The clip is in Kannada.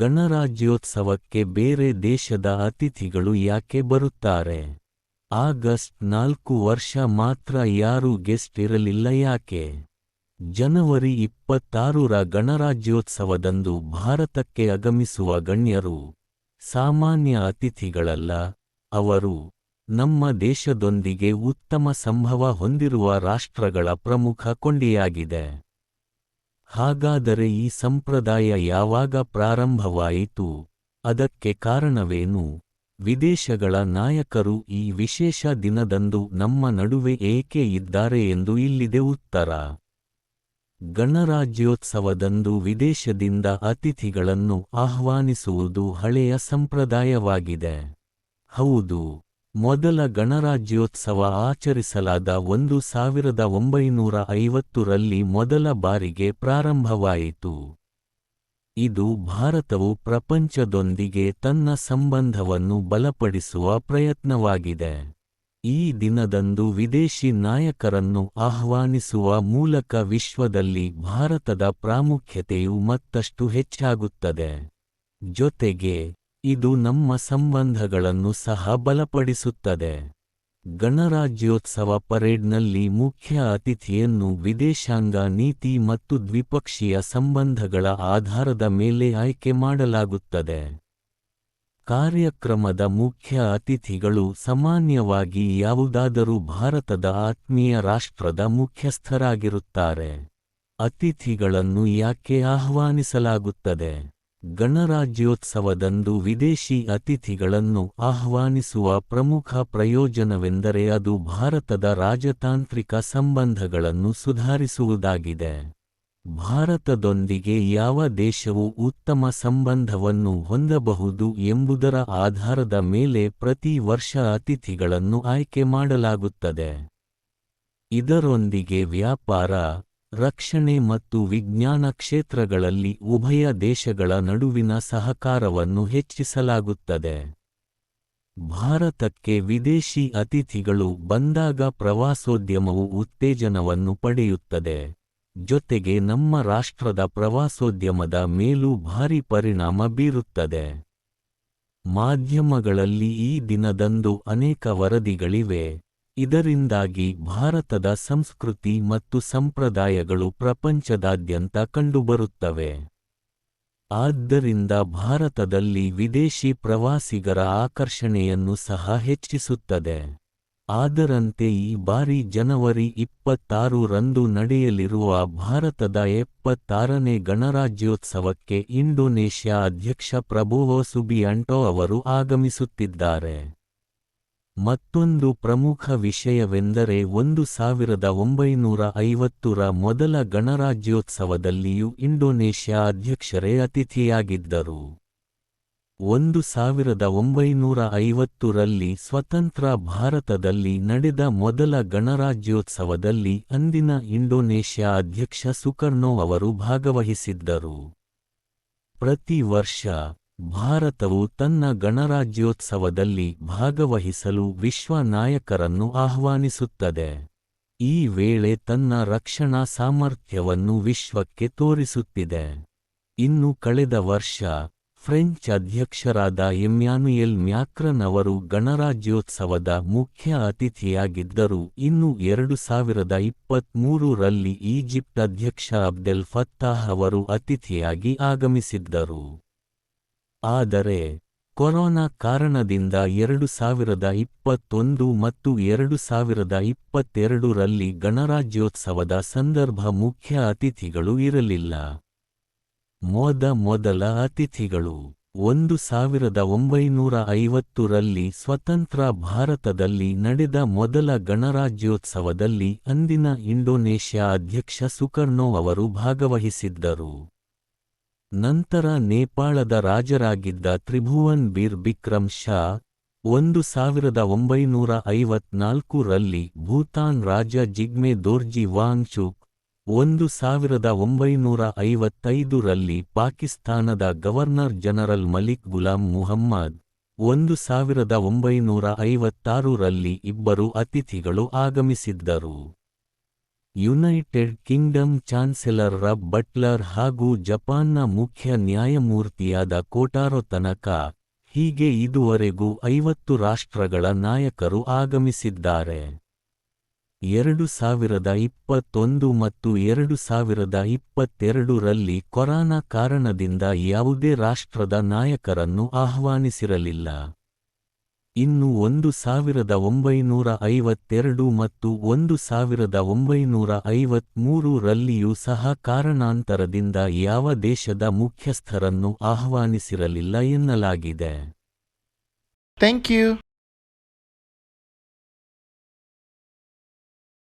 ಗಣರಾಜ್ಯೋತ್ಸವಕ್ಕೆ ಬೇರೆ ದೇಶದ ಅತಿಥಿಗಳು ಯಾಕೆ ಬರುತ್ತಾರೆ? ಆಗಸ್ಟ್ ನಾಲ್ಕು ವರ್ಷ ಮಾತ್ರ ಯಾರೂ ಗೆಸ್ಟ್ ಇರಲಿಲ್ಲ ಯಾಕೆ? ಜನವರಿ ಇಪ್ಪತ್ತಾರರ ಗಣರಾಜ್ಯೋತ್ಸವದಂದು ಭಾರತಕ್ಕೆ ಆಗಮಿಸುವ ಗಣ್ಯರು ಸಾಮಾನ್ಯ ಅತಿಥಿಗಳಲ್ಲ, ಅವರು ನಮ್ಮ ದೇಶದೊಂದಿಗೆ ಉತ್ತಮ ಸಂಭವ ಹೊಂದಿರುವ ರಾಷ್ಟ್ರಗಳ ಪ್ರಮುಖ ಕೊಂಡಿಯಾಗಿದೆ. ಹಾಗಾದರೆ ಈ ಸಂಪ್ರದಾಯ ಯಾವಾಗ ಪ್ರಾರಂಭವಾಯಿತು? ಅದಕ್ಕೆ ಕಾರಣವೇನು? ವಿದೇಶಗಳ ನಾಯಕರು ಈ ವಿಶೇಷ ದಿನದಂದು ನಮ್ಮ ನಡುವೆ ಏಕೆ ಇದ್ದಾರೆ ಎಂದು ಇಲ್ಲಿದೆ ಉತ್ತರ. ಗಣರಾಜ್ಯೋತ್ಸವದಂದು ವಿದೇಶದಿಂದ ಅತಿಥಿಗಳನ್ನು ಆಹ್ವಾನಿಸುವುದು ಹಳೆಯ ಸಂಪ್ರದಾಯವಾಗಿದೆ. ಹೌದು. ಮೊದಲ ಗಣರಾಜ್ಯೋತ್ಸವ ಆಚರಿಸಲಾದ ಒಂದು ಸಾವಿರದ ಒಂಬೈನೂರ ಐವತ್ತರಲ್ಲಿ ಮೊದಲ ಬಾರಿಗೆ ಪ್ರಾರಂಭವಾಯಿತು. ಇದು ಭಾರತವು ಪ್ರಪಂಚದೊಂದಿಗೆ ತನ್ನ ಸಂಬಂಧವನ್ನು ಬಲಪಡಿಸುವ ಪ್ರಯತ್ನವಾಗಿದೆ. ಈ ದಿನದಂದು ವಿದೇಶಿ ನಾಯಕರನ್ನು ಆಹ್ವಾನಿಸುವ ಮೂಲಕ ವಿಶ್ವದಲ್ಲಿ ಭಾರತದ ಪ್ರಾಮುಖ್ಯತೆಯು ಮತ್ತಷ್ಟು ಹೆಚ್ಚಾಗುತ್ತದೆ. ಜೊತೆಗೆ ಇದು ನಮ್ಮ ಸಂಬಂಧಗಳನ್ನು ಸಹ ಬಲಪಡಿಸುತ್ತದೆ. ಗಣರಾಜ್ಯೋತ್ಸವ ಪರೇಡ್ನಲ್ಲಿ ಮುಖ್ಯ ಅತಿಥಿಯನ್ನು ವಿದೇಶಾಂಗ ನೀತಿ ಮತ್ತು ದ್ವಿಪಕ್ಷೀಯ ಸಂಬಂಧಗಳ ಆಧಾರದ ಮೇಲೆ ಆಯ್ಕೆ ಮಾಡಲಾಗುತ್ತದೆ. ಕಾರ್ಯಕ್ರಮದ ಮುಖ್ಯ ಅತಿಥಿಗಳು ಸಾಮಾನ್ಯವಾಗಿ ಯಾವುದಾದರೂ ಭಾರತದ ಆತ್ಮೀಯ ರಾಷ್ಟ್ರದ ಮುಖ್ಯಸ್ಥರಾಗಿರುತ್ತಾರೆ. ಅತಿಥಿಗಳನ್ನು ಯಾಕೆ ಆಹ್ವಾನಿಸಲಾಗುತ್ತದೆ? ಗಣರಾಜ್ಯೋತ್ಸವದಂದು ವಿದೇಶಿ ಅತಿಥಿಗಳನ್ನು ಆಹ್ವಾನಿಸುವ ಪ್ರಮುಖ ಪ್ರಯೋಜನವೆಂದರೆ ಅದು ಭಾರತದ ರಾಜತಾಂತ್ರಿಕ ಸಂಬಂಧಗಳನ್ನು ಸುಧಾರಿಸುವುದಾಗಿದೆ. ಭಾರತದೊಂದಿಗೆ ಯಾವ ದೇಶವು ಉತ್ತಮ ಸಂಬಂಧವನ್ನು ಹೊಂದಬಹುದು ಎಂಬುದರ ಆಧಾರದ ಮೇಲೆ ಪ್ರತಿ ವರ್ಷ ಅತಿಥಿಗಳನ್ನು ಆಯ್ಕೆ ಮಾಡಲಾಗುತ್ತದೆ. ಇದರೊಂದಿಗೆ ವ್ಯಾಪಾರ ರಕ್ಷಣೆ ಮತ್ತು ವಿಜ್ಞಾನ ಕ್ಷೇತ್ರಗಳಲ್ಲಿ ಉಭಯ ದೇಶಗಳ ನಡುವಿನ ಸಹಕಾರವನ್ನು ಹೆಚ್ಚಿಸಲಾಗುತ್ತದೆ. ಭಾರತಕ್ಕೆ ವಿದೇಶಿ ಅತಿಥಿಗಳು ಬಂದಾಗ ಪ್ರವಾಸೋದ್ಯಮವು ಉತ್ತೇಜನವನ್ನು ಪಡೆಯುತ್ತದೆ. ಜೊತೆಗೆ ನಮ್ಮ ರಾಷ್ಟ್ರದ ಪ್ರವಾಸೋದ್ಯಮದ ಮೇಲೂ ಭಾರಿ ಪರಿಣಾಮ ಬೀರುತ್ತದೆ. ಮಾಧ್ಯಮಗಳಲ್ಲಿ ಈ ದಿನದಂದು ಅನೇಕ ವರದಿಗಳಿವೆ. ಇದರಿಂದಾಗಿ ಭಾರತದ ಸಂಸ್ಕೃತಿ ಮತ್ತು ಸಂಪ್ರದಾಯಗಳು ಪ್ರಪಂಚದಾದ್ಯಂತ ಕಂಡುಬರುತ್ತವೆ. ಆದ್ದರಿಂದ ಭಾರತದಲ್ಲಿ ವಿದೇಶಿ ಪ್ರವಾಸಿಗರ ಆಕರ್ಷಣೆಯನ್ನು ಸಹ ಹೆಚ್ಚಿಸುತ್ತದೆ. ಅದರಂತೆ ಈ ಬಾರಿ ಜನವರಿ ಇಪ್ಪತ್ತಾರು ರಂದು ನಡೆಯಲಿರುವ ಭಾರತದ ಎಪ್ಪತ್ತಾರನೇ ಗಣರಾಜ್ಯೋತ್ಸವಕ್ಕೆ ಇಂಡೋನೇಷ್ಯಾ ಅಧ್ಯಕ್ಷ ಪ್ರಬೋವೋ ಸುಬಿಯಾಂಟೋ ಅವರು ಆಗಮಿಸುತ್ತಿದ್ದಾರೆ. ಮತ್ತೊಂದು ಪ್ರಮುಖ ವಿಷಯವೆಂದರೆ ಒಂದು ಸಾವಿರದ ಒಂಬೈನೂರ ಐವತ್ತರ ಮೊದಲ ಗಣರಾಜ್ಯೋತ್ಸವದಲ್ಲಿಯೂ ಇಂಡೋನೇಷ್ಯಾ ಅಧ್ಯಕ್ಷರೇ ಅತಿಥಿಯಾಗಿದ್ದರು. ಒಂದು ಸಾವಿರದ ಒಂಬೈನೂರ ಐವತ್ತರಲ್ಲಿ ಸ್ವತಂತ್ರ ಭಾರತದಲ್ಲಿ ನಡೆದ ಮೊದಲ ಗಣರಾಜ್ಯೋತ್ಸವದಲ್ಲಿ ಅಂದಿನ ಇಂಡೋನೇಷ್ಯಾ ಅಧ್ಯಕ್ಷ ಸುಕರ್ನೋ ಅವರು ಭಾಗವಹಿಸಿದ್ದರು. ಪ್ರತಿ ವರ್ಷ ಭಾರತವು ತನ್ನ ಗಣರಾಜ್ಯೋತ್ಸವದಲ್ಲಿ ಭಾಗವಹಿಸಲು ವಿಶ್ವ ನಾಯಕರನ್ನು ಆಹ್ವಾನಿಸುತ್ತದೆ. ಈ ವೇಳೆ ತನ್ನ ರಕ್ಷಣಾ ಸಾಮರ್ಥ್ಯವನ್ನು ವಿಶ್ವಕ್ಕೆ ತೋರಿಸುತ್ತಿದೆ. ಇನ್ನು ಕಳೆದ ವರ್ಷ, ಫ್ರೆಂಚ್ ಅಧ್ಯಕ್ಷರಾದ ಎಮ್ಯಾನುಯೆಲ್ ಮ್ಯಾಕ್ರನ್ ಅವರು ಗಣರಾಜ್ಯೋತ್ಸವದ ಮುಖ್ಯ ಅತಿಥಿಯಾಗಿದ್ದರು. ಇನ್ನು ಎರಡು ಸಾವಿರದ ಇಪ್ಪತ್ಮೂರರಲ್ಲಿ ಈಜಿಪ್ಟ್ ಅಧ್ಯಕ್ಷ ಅಬ್ದೆಲ್ ಫತ್ತಾಹ್ ಅವರು ಅತಿಥಿಯಾಗಿ ಆಗಮಿಸಿದ್ದರು. ಆದರೆ ಕೊರೋನಾ ಕಾರಣದಿಂದ ಎರಡು ಸಾವಿರದ ಇಪ್ಪತ್ತೊಂದು ಮತ್ತು ಎರಡು ಸಾವಿರದ ಇಪ್ಪತ್ತೆರಡರಲ್ಲಿ ಗಣರಾಜ್ಯೋತ್ಸವದ ಸಂದರ್ಭ ಮುಖ್ಯ ಅತಿಥಿಗಳು ಇರಲಿಲ್ಲ. ಮೋದ ಮೊದಲ ಅತಿಥಿಗಳು ಒಂದು ಸಾವಿರದ ಒಂಬೈನೂರ ಐವತ್ತರಲ್ಲಿ ಸ್ವತಂತ್ರ ಭಾರತದಲ್ಲಿ ನಡೆದ ಮೊದಲ ಗಣರಾಜ್ಯೋತ್ಸವದಲ್ಲಿ ಅಂದಿನ ಇಂಡೋನೇಷ್ಯಾ ಅಧ್ಯಕ್ಷ ಸುಕರ್ನೋ ಅವರು ಭಾಗವಹಿಸಿದ್ದರು. ನಂತರ ನೇಪಾಳದ ರಾಜರಾಗಿದ್ದ ತ್ರಿಭುವನ್ ಬೀರ್ ಬಿಕ್ರಮ್ ಶಾ, ಒಂದು ಸಾವಿರದ ಒಂಬೈನೂರ ಐವತ್ನಾಲ್ಕರಲ್ಲಿ ಭೂತಾನ್ ರಾಜ ಜಿಗ್ಮೆ ದೋರ್ಜಿ ವಾಂಗ್ಚುಕ್, ಒಂದು ಸಾವಿರದ ಒಂಬೈನೂರ ಐವತ್ತೈದರಲ್ಲಿ ಪಾಕಿಸ್ತಾನದ ಗವರ್ನರ್ ಜನರಲ್ ಮಲಿಕ್ ಗುಲಾಂ ಮುಹಮ್ಮದ್, ಒಂದು ಸಾವಿರದ ಒಂಬೈನೂರ ಐವತ್ತಾರರಲ್ಲಿ ಇಬ್ಬರು ಅತಿಥಿಗಳು ಆಗಮಿಸಿದ್ದರು. United Kingdom chancellor Rab Butler ಹಾಗೂ ಜಪಾನ್ನ ಮುಖ್ಯ ನ್ಯಾಯಮೂರ್ತಿಯಾದ ಕೋಟಾರೋ ತನಕ ಹೀಗೆ ಇದುವರೆಗೂ ಐವತ್ತು ರಾಷ್ಟ್ರಗಳ ನಾಯಕರು ಆಗಮಿಸಿದ್ದಾರೆ. ಎರಡು ಸಾವಿರದ ಇಪ್ಪತ್ತೊಂದು ಮತ್ತು ಎರಡು ಸಾವಿರದ ಇಪ್ಪತ್ತೆರಡರಲ್ಲಿ ಕೊರೋನಾ ಕಾರಣದಿಂದ ಯಾವುದೇ ರಾಷ್ಟ್ರದ ನಾಯಕರನ್ನು ಆಹ್ವಾನಿಸಿರಲಿಲ್ಲ. ಇನ್ನು ಒಂದು ಸಾವಿರದ ಒಂಬೈನೂರ ಐವತ್ತೆರಡು ಮತ್ತು ಒಂದು ಸಾವಿರದ ಒಂಬೈನೂರ ಐವತ್ಮೂರು ರಲ್ಲಿಯೂ ಸಹ ಕಾರಣಾಂತರದಿಂದ ಯಾವ ದೇಶದ ಮುಖ್ಯಸ್ಥರನ್ನು ಆಹ್ವಾನಿಸಿರಲಿಲ್ಲ ಎನ್ನಲಾಗಿದೆ ಥ್ಯಾಂಕ್ you.